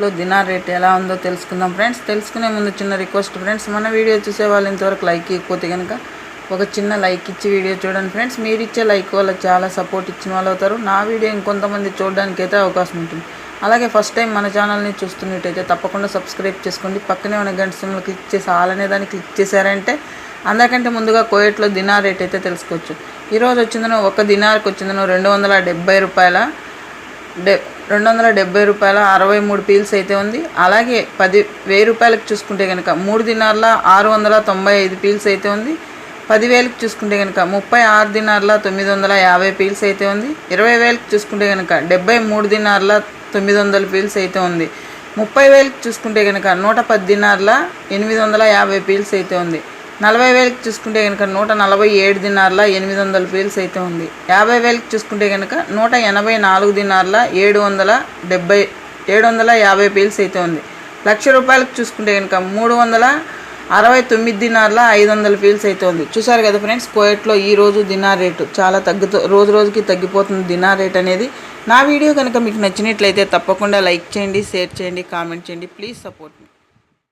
లో dinar rate ఎలా ఉందో తెలుసుకుందాం ఫ్రెండ్స్. తెలుసుకునే ముందు చిన్న రిక్వెస్ట్ ఫ్రెండ్స్. మన వీడియో చూసే వాళ్ళు ఇంతవరకు లైక్ ఇవ్వకపోతే కనుక ఒక చిన్న లైక్ ఇచ్చి వీడియో చూడండి ఫ్రెండ్స్. మీరు ఇచ్చే లైక్ వల్ల చాలా సపోర్ట్ ఇచ్చిన వాళ్ళు అవుతారు. నా వీడియో ఇంకొంతమంది చూడడానికి అయితే అవకాశం ఉంటుంది. అలాగే ఫస్ట్ టైం మన ఛానల్ని చూస్తున్నట్టయితే తప్పకుండా సబ్స్క్రైబ్ చేసుకోండి. పక్కనే ఉన్న గంట సింబల్ క్లిక్ చేసి ఆలనే దాన్ని క్లిక్ చేశారంటే అందరికంటే ముందుగా కోయట్లో దినార్ రేట్ అయితే తెలుసుకోవచ్చు. ఈరోజు వచ్చిందను ఒక దినార్కి వచ్చిందను రెండు వందల డెబ్బై రూపాయల డె రెండు వందల డెబ్బై రూపాయల అరవై మూడు పీల్స్ అయితే ఉంది. అలాగే పది వెయ్యి రూపాయలకు చూసుకుంటే కనుక మూడు దినార్ల ఆరు వందల తొంభై ఐదు పీల్స్ అయితే ఉంది. పదివేలకు చూసుకుంటే కనుక ముప్పై ఆరు దినార్ల తొమ్మిది వందల యాభై పీల్స్ అయితే ఉంది. ఇరవై వేలకు చూసుకుంటే కనుక డెబ్బై మూడు దినార్ల తొమ్మిది వందల పీల్స్ అయితే ఉంది. ముప్పై వేలకు చూసుకుంటే కనుక నూట పది దినార్ల ఎనిమిది వందల యాభై పీల్స్ అయితే ఉంది. నలభై వేలకు చూసుకుంటే కనుక నూట నలభై ఏడు దినార్ల ఎనిమిది వందల పేల్స్ అయితే ఉంది. యాభై వేలకు చూసుకుంటే కనుక నూట ఎనభై నాలుగు దినార్ల ఏడు వందల డెబ్బై ఏడు వందల యాభై పేల్స్ అయితే ఉంది. లక్ష రూపాయలకు చూసుకుంటే కనుక మూడు వందల అరవై తొమ్మిది దినార్ల ఐదు వందల పీల్స్ అయితే ఉంది. చూసారు కదా ఫ్రెండ్స్ కోయట్లో ఈ రోజు దినార్ రేటు చాలా తగ్గుతూ రోజు రోజుకి తగ్గిపోతుంది దినార్ రేట్ అనేది. నా వీడియో కనుక మీకు నచ్చినట్లయితే తప్పకుండా లైక్ చేయండి షేర్ చేయండి కామెంట్ చేయండి. Please support me.